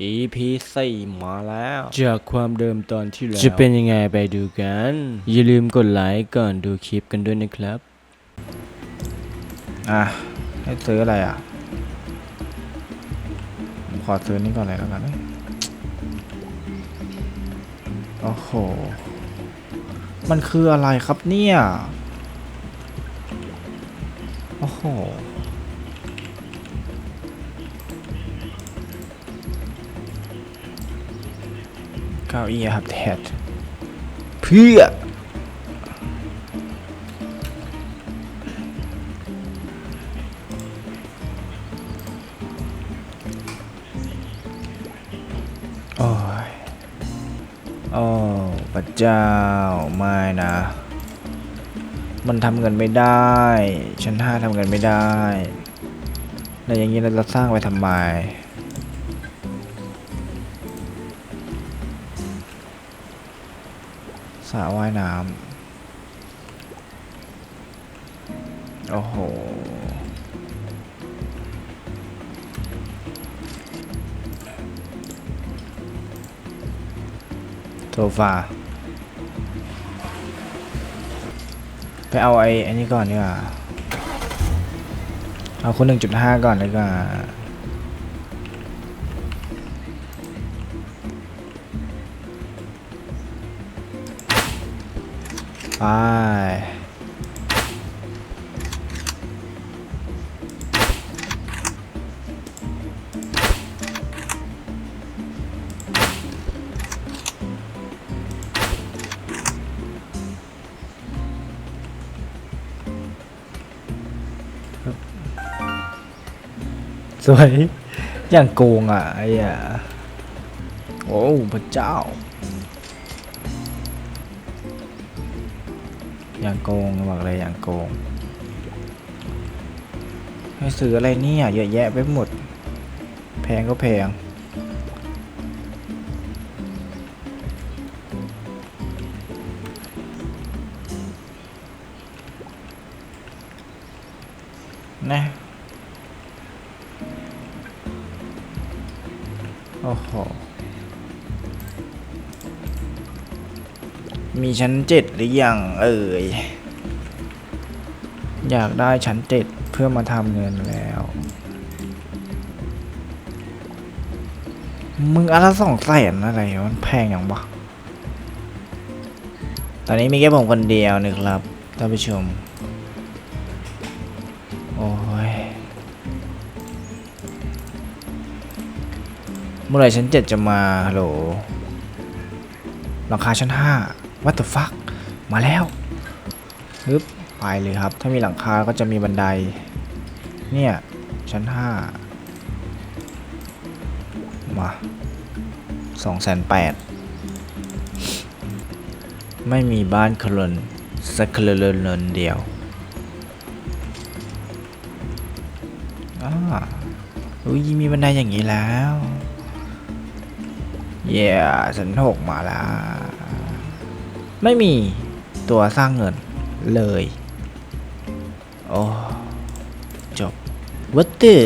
EP 4มาแล้ว จากความเดิมตอนที่แล้ว จะเป็นยังไงไปดูกัน อย่าลืมกดไลค์ก่อนดูคลิปกันด้วยนะครับ อะ ให้ซื้ออะไรอะ ผมขอซื้อนี่ก่อนเลยแล้วกันเอ้ยโอ้โห มันคืออะไรครับเนี่ย โอ้โห เก้าอี้ครับแทดเพื่อโอ้ยโอ้พระเจ้า ไม่นะ มันทำเงินไม่ได้ ชั้นห้าทำเงินไม่ได้ แล้วอย่างนี้เราจะสร้างไว้ทำไม สระว่ายน้ำ โอ้โห โซฟา ไปเอาไอ้อันนี้ก่อนดีกว่า เอาคุณหนึ่งจุดห้าก่อนเลยกว่า ไปสวย อย่างโกงอะไอ้อะโอ้พระเจ้า อย่างโกงบอกเลยอย่างโกงให้ซื้ออะไรเนี่ยเยอะแยะไปหมด แพงก็แพงนะโอ้โห มีชั้นเจ็ดหรือยังเอ่ย อยากได้ชั้นเจ็ดเพื่อมาทำเงินแล้ว มึงอนละไรสองแสนอะไรมันแพงอย่างวะตอนนี้มีแค่ผมคนเดียวนะครับท่านผู้ชม โอ้ยเมื่อไรชั้นเจ็ดจะมาฮัลโหลหลังคาชั้นห้า what the fuck มาแล้วฮึบไปเลยครับ ถ้ามีหลังคาก็จะมีบันได เนี่ย ชั้นห้ามาสองแสนแปดไม่มีบ้านคลนสักคลนนเดียวอุ้ยมีบันไดอย่างนี้แล้ว เย้ฉันหกมาแล้ว ไม่มีตัวสร้างเงินเลย โอ้จบวัตเตอ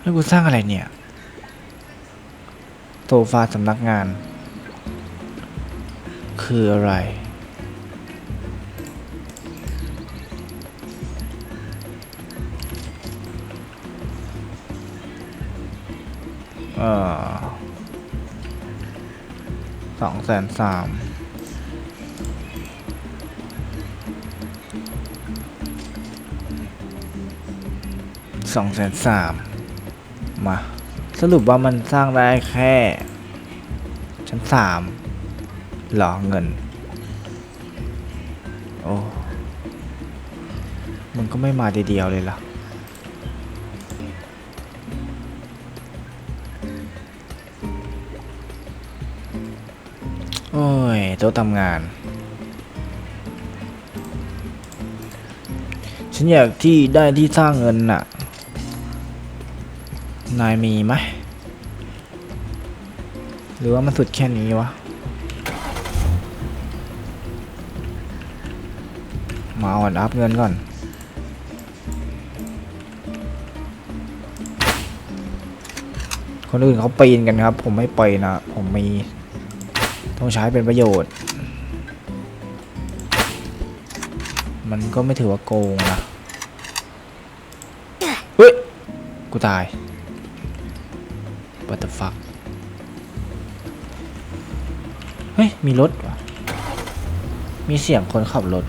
แล้กูสร้างอะไรเนี่ย โซฟาสำนักงาน คืออะไร เออสองแสนสามสองแสนสามมา สรุปว่ามันสร้างได้แค่ ชั้นสามหรอเงิน โอ้ มันก็ไม่มาเดียวเลยล่ะ โอ้ยโต๊ะทำงาน ฉันอยากที่ได้ที่สร้างเงินน่ะ นายมีไหม หรือว่ามันสุดแค่นี้วะ มาอ่อนอัพเงินก่อนคนอื่นเขาปีนกันครับ ผมไม่ปีนนะผมมี ต้องใช้เป็นประโยชน์ มันก็ไม่ถือว่าโกงนะ เฮ้ย กูตาย What the fuck เฮ้ย มีรถว่ะ มีเสียงคนขับรถ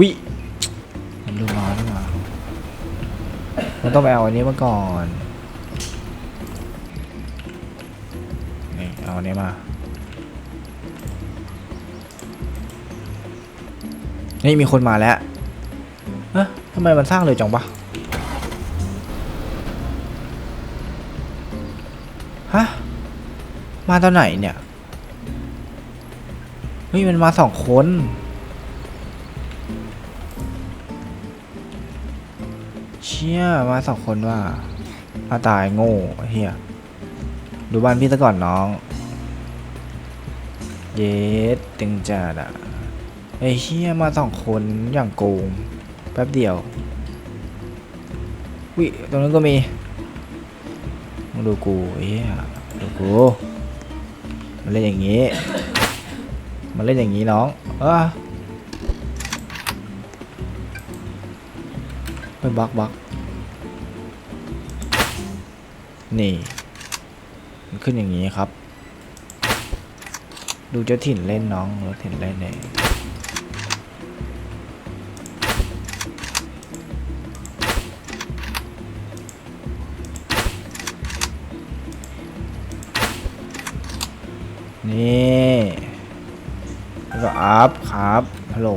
วิมันลืมมานี่มามันต้องไปเอาอันนี้มาก่อน นี่เอาอันนี้มานี่มีคนมาแล้วเอ๊ะทำไมมันสร้างเร็วจังปะฮะ มาตอนไหนเนี่ย เฮ้ย มันมาสองคนเชี่ยมาสองคนว่ามาตายโง่ไอ้เฮียดูบ้านพี่ซะก่อนน้อง เย็ดตึงจัดอะไอเชี่ยมาสองคนอย่างโกง แป๊บเดียววิตรงนั้นก็มีมึงดูกูไอ้เหี้ยดูกูมันเล่นอย่างงี้มันเล่นอย่างงี้น้องเออไปบักบักนี่ มันขึ้นอย่างงี้ครับ ดูเจ้าถิ่นเล่นน้องเจ้าถิ่นเล่นเนี่ยนี่แล้วก็อัพครับฮัลโหล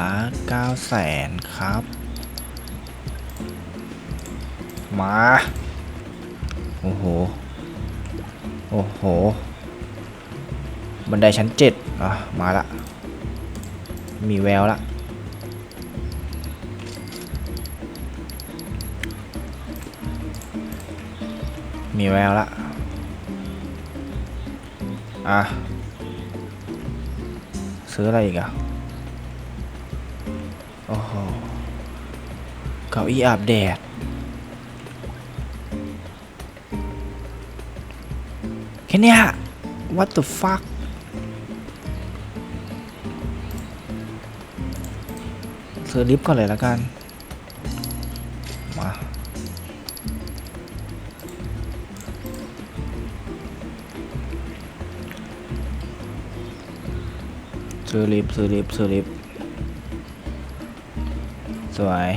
วัตเตอร์ฟ้าเก้าแสนครับ มา โอ้โห โอ้โห บันไดชั้นเจ็ดอะ มาละ มีแววละมีแววละ อะ ซื้ออะไรอีกอะ โอ้โหเก้าอี้อาบแดด แค่นี้ what the fuck ซื้อลิฟต์ก่อนเลยล้วกัน มา ซื้อลิฟต์ซื้อลิฟต์ซื้อลิฟต์ วย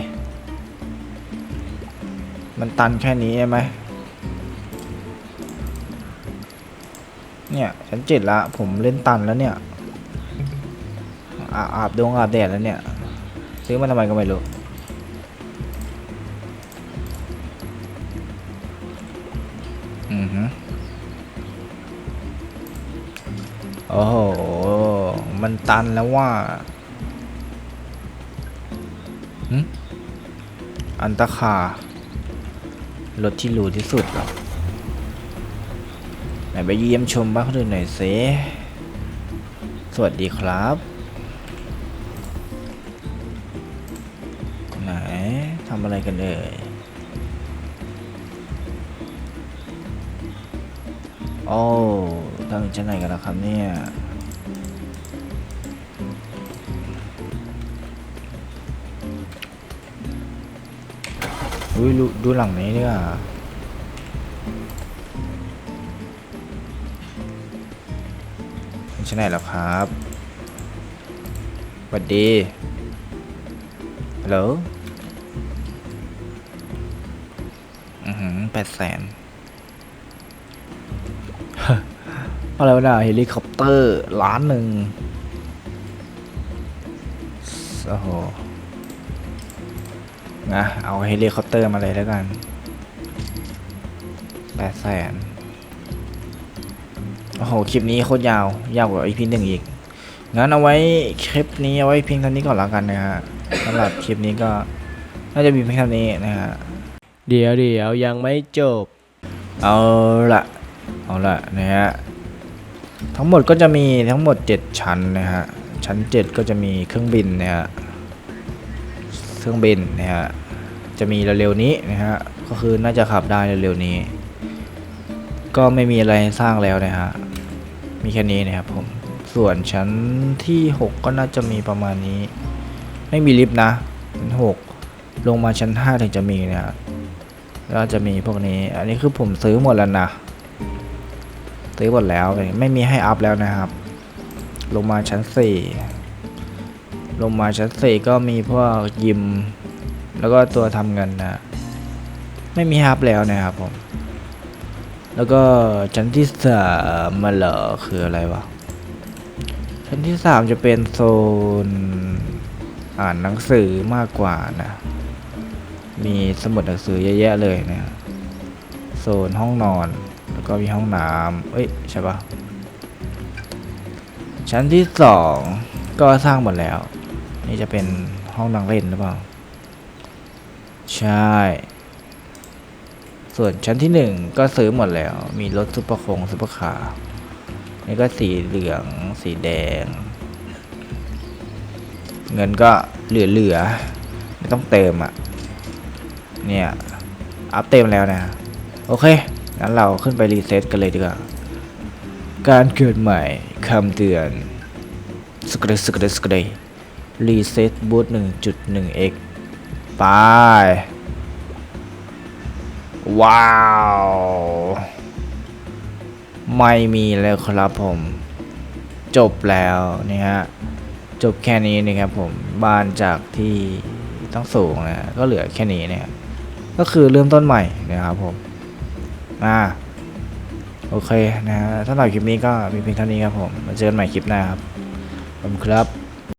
มันตันแค่นี้ใช่ไหม เนี่ยฉันเจ็ดละ ผมเล่นตันแล้วเนี่ยอาอาบดวงอาบแดดแล้วเนี่ย ซื้อมาทำไมก็ไม่รู้ อือฮึโอ้โห มันตันแล้วว่า อันตะคารถที่หรูที่สุดหรอไหนไปเยี่ยมชมบ้านคนอื่นหน่อยเซสวัสดีครับ ไหนทำอะไรกันเอ่ยโอ้ตั้งจะไหนกันล้วครับเนี่ย อุ้ยดูดูหลังนี้ดีกว่าใช่ไหนแล้วครับสวัสดีฮัลโหลอือหือแปดแสนอะไรวะเนี่ยเฮลิคอปเตอร์ล้านหนึ่งโอ้โห นะเอาเฮลิคอปเตอร์มาเลยแล้วกันแปดแสนโอ้โห คลิปนี้โคตรยาว ยาวกว่าอีพีหนึ่งอีก งั้นเอาไว้คลิปนี้เอาไว้เพียงเท่านี้ก่อนแล้วกันนะฮะสำหรับคลิปนี้ก็น่าจะมีเพียงเท่านี้นะฮะ เดี๋ยวเดี๋ยวยังไม่จบ เอาละเอาละนะฮะ ทั้งหมดก็จะมีทั้งหมด 7 ชั้นนะฮะ ชั้น 7 ก็จะมีเครื่องบินนะฮะ เครื่องบินนะฮะจะมีเร็วๆนี้นะฮะก็คือน่าจะขับได้เร็วๆนี้ ก็ไม่มีอะไรสร้างแล้วนะฮะมีแค่นี้นะครับผมส่วนชั้นที่ 6 ก็น่าจะมีประมาณนี้ ไม่มีลิฟต์นะชั้น6ลงมาชั้น 5 ถึงจะมีนะฮะก็จะมีพวกนี้ อันนี้คือผมซื้อหมดแล้วนะซื้อหมดแล้วไม่มีให้อัพแล้วนะครับ ลงมาชั้น 4 ลงมาชั้น4ก็มีพวกยิม แล้วก็ตัวทำเงินนะ ไม่มีให้อัพแล้วนะครับผม แล้วก็ชั้นที่สามมาเหรอคืออะไรวะ ชั้นที่สามจะเป็นโซนอ่านหนังสือมากกว่านะ มีสมุดหนังสือเยอะแยะเลยเนี่ย โซนห้องนอน แล้วก็มีห้องน้ำเอ้ยใช่ปะชั้นที่สองก็สร้างหมดแล้ว นี่จะเป็นห้องนั่งเล่นหรือเปล่า ใช่ ส่วนชั้นที่หนึ่งก็ซื้อหมดแล้ว มีรถซุปเปอร์คงซุปเปอร์คาร์นี่ก็สีเหลือง สีแดง เงินก็เหลือๆ ไม่ต้องเติมอะ เนี่ย อัพเต็มแล้วนะ โอเค งั้นเราขึ้นไปรีเซ็ตกันเลยดีกว่า การเกิดใหม่คำเตือนสกเดสกเดสกเด รีเซ็ตบูท1.1 x ไปว้าว ไม่มีแล้วครับผม จบแล้วนี่ฮะ จบแค่นี้นะครับผมบ้านจากที่ต้องสูงนะก็เหลือแค่นี้เนี่ยก็คือเริ่มต้นใหม่นะครับผมอ่าโอเคนะฮะสำหรับคลิปนี้ก็มีเพียงเท่านี้ครับผมมาเจอกันใหม่คลิปหน้าครับขอบคุณครับ